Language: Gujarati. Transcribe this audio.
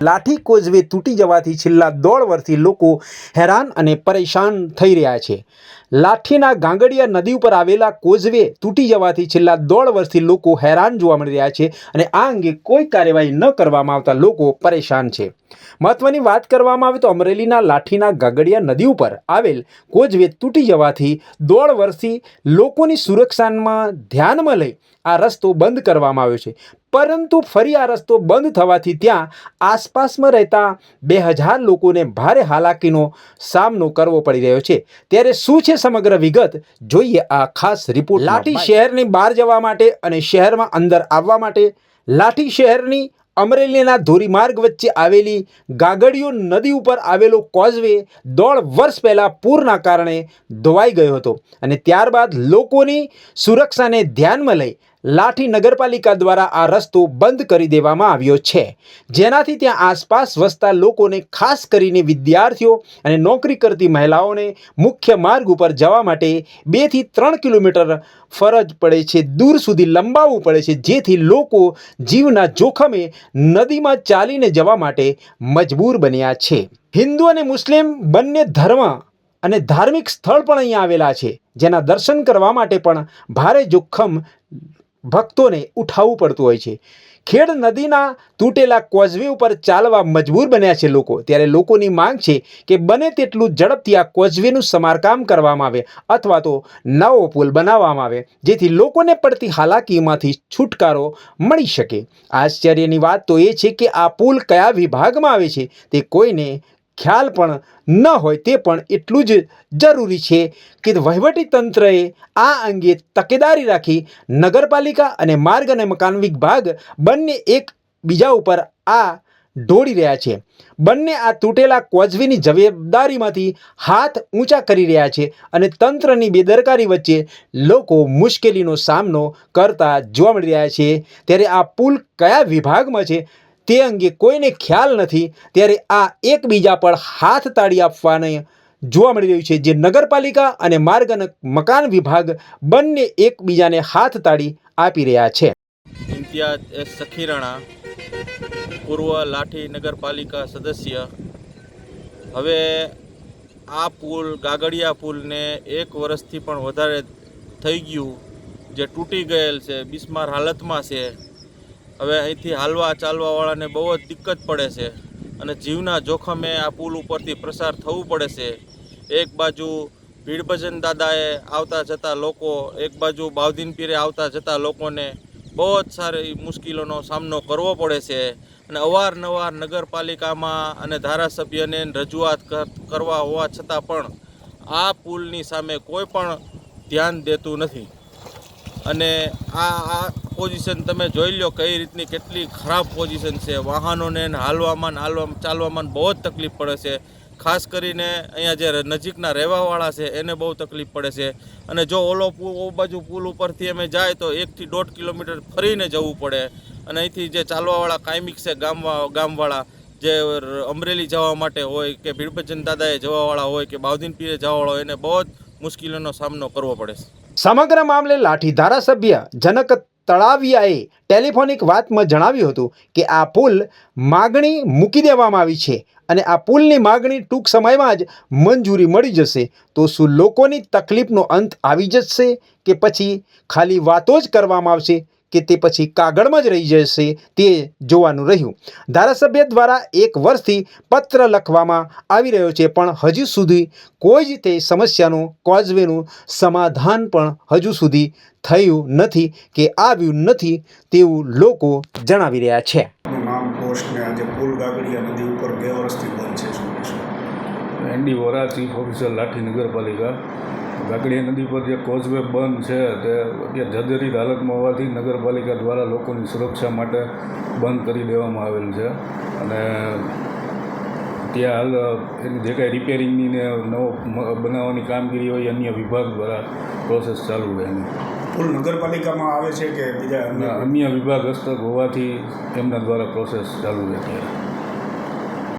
લાઠી કોઝવે તૂટી જવાથી છેલ્લા દોઢ વર્ષથી લોકો હેરાન અને પરેશાન થઈ રહ્યા છે. લાઠીના ગાંગડિયા નદી ઉપર આવેલા કોઝવે તૂટી જવાથી છેલ્લા દોઢ વર્ષથી લોકો હેરાન જોવા મળી રહ્યા છે અને આ અંગે કોઈ કાર્યવાહી ન કરવામાં આવતા લોકો પરેશાન છે. મહત્વની વાત કરવામાં આવે તો અમરેલીના લાઠીના ગાગડિયા નદી ઉપર આવેલ કોઝવે તૂટી જવાથી દોઢ વર્ષથી લોકોની સુરક્ષામાં ધ્યાનમાં લઈ આ રસ્તો બંધ કરવામાં આવ્યો છે. પરંતુ ફરી આ રસ્તો બંધ થવાથી ત્યાં આસપાસમાં રહેતા બે હજાર લોકોને ભારે હાલાકીનો સામનો કરવો પડી રહ્યો છે. ત્યારે શું છે સમગ્ર વિગત જોઈએ આ ખાસ રિપોર્ટ લાઠી શહેરની બહાર જવા માટે અને શહેરમાં અંદર આવવા માટે લાઠી શહેરની અમરેલીના ધોરીમાર્ગ વચ્ચે આવેલી ગાગડીયો નદી ઉપર આવેલો કોઝવે દોઢ વર્ષ પહેલાં પૂરના કારણે ધોવાઈ ગયો હતો. અને ત્યારબાદ લોકોની સુરક્ષાને ધ્યાનમાં લઈ લાઠી નગરપાલિકા દ્વારા આ રસ્તો બંધ કરી દેવામાં આવ્યો છે. જેનાથી ત્યાં આસપાસ વસતા લોકોને ખાસ કરીને વિદ્યાર્થીઓ અને નોકરી કરતી મહિલાઓને મુખ્ય માર્ગ ઉપર જવા માટે બેથી ત્રણ કિલોમીટર ફરજ પડે છે. દૂર સુધી લંબાવવું પડે છે, જેથી લોકો જીવના જોખમે નદીમાં ચાલીને જવા માટે મજબૂર બન્યા છે. હિન્દુ અને મુસ્લિમ બંને ધર્મ અને ધાર્મિક સ્થળ પણ અહીંયા આવેલા છે, જેના દર્શન કરવા માટે પણ ભારે જોખમ ભક્તોને ઉઠાવવું પડતું હોય છે. ખેડ નદીના તૂટેલા કોઝવે ઉપર ચાલવા મજબૂર બન્યા છે લોકો. ત્યારે લોકોની માંગ છે કે બને તેટલું ઝડપથી આ કોઝવેનું સમારકામ કરવામાં આવે અથવા તો નવો પુલ બનાવવામાં આવે, જેથી લોકોને પડતી હાલાકીમાંથી છુટકારો મળી શકે. આશ્ચર્યની વાત તો એ છે કે આ પુલ કયા વિભાગમાં આવે છે તે કોઈને ખ્યાલ પણ ન હોય તે પણ એટલું જ જરૂરી છે કે વહીવટી તંત્રએ આ અંગે તકેદારી રાખી નગરપાલિકા અને માર્ગ અને મકાન વિભાગ બંને એક બીજા ઉપર આ ઢોળી રહ્યા છે. બંને આ તૂટેલા કોઝવીની જવાબદારીમાંથી હાથ ઊંચા કરી રહ્યા છે અને તંત્રની બેદરકારી વચ્ચે લોકો મુશ્કેલીનો સામનો કરતા જોવા મળી રહ્યા છે. ત્યારે આ પુલ કયા વિભાગમાં છે તે અંગે કોઈને ખ્યાલ નથી, ત્યારે આ એકબીજા પર હાથ તાળી આપવાને જોવા મળી રહ્યું છે જે નગરપાલિકા અને માર્ગ અને મકાન વિભાગ બંને એકબીજાને હાથ તાળી આપી રહ્યા છે. ઇમ્તિયાજ એસ સખીરાણા, પૂર્વ લાઠી નગરપાલિકા સદસ્ય. હવે આ પુલ, ગાગડિયા પુલને એક વર્ષથી પણ વધારે થઈ ગયું, જે તૂટી ગયેલ છે, બિસ્માર હાલતમાં છે. હવે અહીંથી હાલવા ચાલવાવાળાને બહુ જ દિક્કત પડે છે અને જીવના જોખમે આ પુલ ઉપરથી પ્રસાર થવું પડે છે. એક બાજુ ભીડભજન દાદાએ આવતા જતા લોકો, એક બાજુ બાવદીન પીરે આવતા જતા લોકોને બહુ જ સારી મુશ્કેલીનો સામનો કરવો પડે છે અને અવારનવાર નગરપાલિકામાં અને ધારાસભ્યને રજૂઆત કર- કરવા હોવા છતાં પણ આ પુલની સામે કોઈ પણ ધ્યાન દેતું નથી. અને આ પોઝિશન તમે જોઈ લો કઈ રીતની કેટલી ખરાબ પોઝિશન છે. વાહનોને હાલવામાં હાલવામાં ચાલવામાં બહુ જ તકલીફ પડે છે. ખાસ કરીને અહીંયા જે નજીકના રહેવાવાળા છે, એને બહુ તકલીફ પડે છે. અને જો ઓલો ઓ બાજુ પુલ ઉપરથી અમે જાય તો એકથી દોઢ કિલોમીટર ફરીને જવું પડે. અને અહીંથી જે ચાલવાવાળા કાયમિક છે, ગામવા ગામવાળા, જે અમરેલી જવા માટે હોય કે ભીડભજન દાદાએ જવાવાળા હોય કે બાવદીન પીરે જવાવાળા હોય, એને બહુ જ મુશ્કેલીનો સામનો કરવો પડે છે. સમગ્ર મામલે લાઠી ધારાસભ્ય જનક તળાવિયાએ ટેલિફોનિક વાતમાં જણાવ્યું હતું કે આ પુલ માગણી મૂકી દેવામાં આવી છે અને આ પુલની માગણી ટૂંક સમયમાં જ મંજૂરી મળી જશે. તો શું લોકોની તકલીફનો અંત આવી જશે કે પછી ખાલી વાતો જ કરવામાં આવશે? કે તે પછી કાગળમાં જ રહી જશે તે જોવાનું રહ્યું. ધારાસભ્ય દ્વારા એક વર્ષથી પત્ર લખવામાં આવી રહ્યો છે પણ હજુ સુધી કોઈ જ તે સમસ્યાનું કોઝવેનું સમાધાન પણ હજુ સુધી થયું નથી કે આવ્યું નથી તેવું લોકો જણાવી રહ્યા છે. નું નામ પોસ્ટ ને આજે પુલ ગાગડિયા નદી ઉપર બે વર્ષથી બંધ છે. શું કહેશો? N D Vora chief officer Lathi નગરપાલિકા. ગાગડિયા નદી પર જે કોઝવે બંધ છે તે અત્યારે જર્જરિત હાલતમાં હોવાથી નગરપાલિકા દ્વારા લોકોની સુરક્ષા માટે બંધ કરી દેવામાં આવેલ છે. અને ત્યાં હાલ એની જે કાંઈ રિપેરિંગની ને નવો બનાવવાની કામગીરી હોય એ અન્ય વિભાગ દ્વારા પ્રોસેસ ચાલુ હોય એની. પુલ નગરપાલિકામાં આવે છે કે બીજા અન્ય વિભાગ હસ્તક હોવાથી એમના દ્વારા પ્રોસેસ ચાલુ છે અત્યારે.